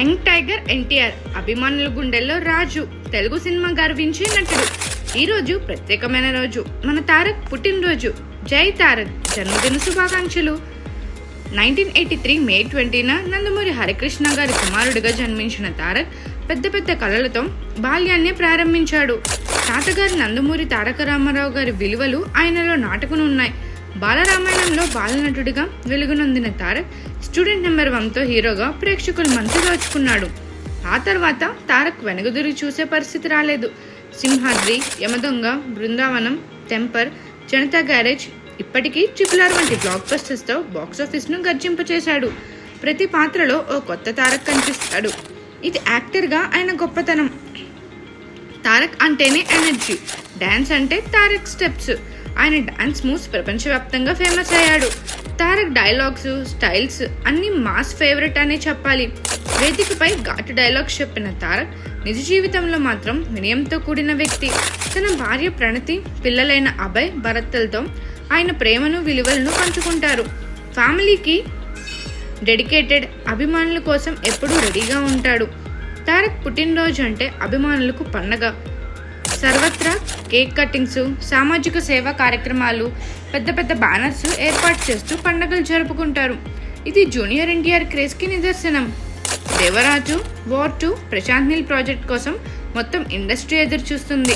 Young tiger NTR అభిమానుల గుండెల్లో రాజు Telugu cinema గర్వించే నటుడు. ఈరోజు ప్రత్యేకమైన రోజు. మన తారక్ పుట్టినరోజు. జై తారక్. జన్మదిన శుభాకాంక్షలు. Nineteen eighty three May twenty Nandamuri Harikrishna గారి కుమారుడిగా జన్మించిన తారక్ పెద్ద పెద్ద కళలతో బాల్యాన్ని ప్రారంభించాడు. తాతగారి నందమూరి తారక రామారావు గారి విలువలు ఆయనలో నాటుకునున్నాయి. బాలరామాయణంలో బాలనటుడిగా వెలుగునొందిన తారక్ స్టూడెంట్ నెంబర్ వన్తో హీరోగా ప్రేక్షకులు మనసు దోచుకున్నాడు. ఆ తర్వాత తారక్ వెనకదురి చూసే పరిస్థితి రాలేదు. సింహాద్రి యమదొంగ బృందావనం టెంపర్ జనతా గ్యారేజ్ ఇప్పటికీ ట్రిపుల్ వంటి బ్లాక్ బస్టర్స్తో బాక్సాఫీస్ను గర్జింపచేశాడు ప్రతి పాత్రలో ఓ కొత్త తారక్ కనిపిస్తాడు. ఇది యాక్టర్గా ఆయన గొప్పతనం. తారక్ అంటేనే ఎనర్జీ. డ్యాన్స్ అంటే తారక్ స్టెప్స్. ఆయన డ్యాన్స్ మూవ్స్ ప్రపంచవ్యాప్తంగా ఫేమస్ అయ్యాడు. తారక్ డైలాగ్స్ స్టైల్స్ అన్ని మాస్ ఫేవరెట్ అనే చెప్పాలి. వేదికపై ఘాటు డైలాగ్స్ చెప్పిన తారక్ నిజ జీవితంలో మాత్రం వినయంతో కూడిన వ్యక్తి. తన భార్య ప్రణతి పిల్లలైన అభయ్ భరత్లతో ఆయన ప్రేమను విలువలను పంచుకుంటారు. ఫ్యామిలీకి డెడికేటెడ్ అభిమానుల కోసం ఎప్పుడూ రెడీగా ఉంటాడు. తారక్ పుట్టినరోజు అంటే అభిమానులకు పండగ. సర్వత్రా కేక్ కట్టింగ్స్ సామాజిక సేవా కార్యక్రమాలు పెద్ద పెద్ద బ్యానర్స్ ఏర్పాటు చేస్తూ పండుగలు జరుపుకుంటారు. ఇది జూనియర్ ఎన్టీఆర్ క్రేజ్కి నిదర్శనం. Devaraju War two Prashanth Neel project కోసం మొత్తం ఇండస్ట్రీ ఎదురు చూస్తుంది.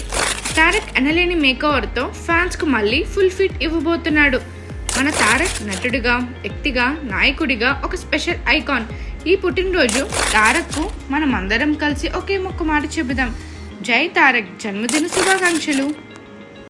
తారక్ అనలేని మేకోవర్తో ఫ్యాన్స్కు మళ్ళీ ఫుల్ ఫిట్ ఇవ్వబోతున్నాడు. మన తారక్ నటుడిగా వ్యక్తిగా నాయకుడిగా ఒక స్పెషల్ ఐకాన్. ఈ పుట్టినరోజు తారక్కు మనమందరం కలిసి ఒకే మొక్క మాట చెబుదాం. జై తారక్. జన్మదిన శుభాకాంక్షలు.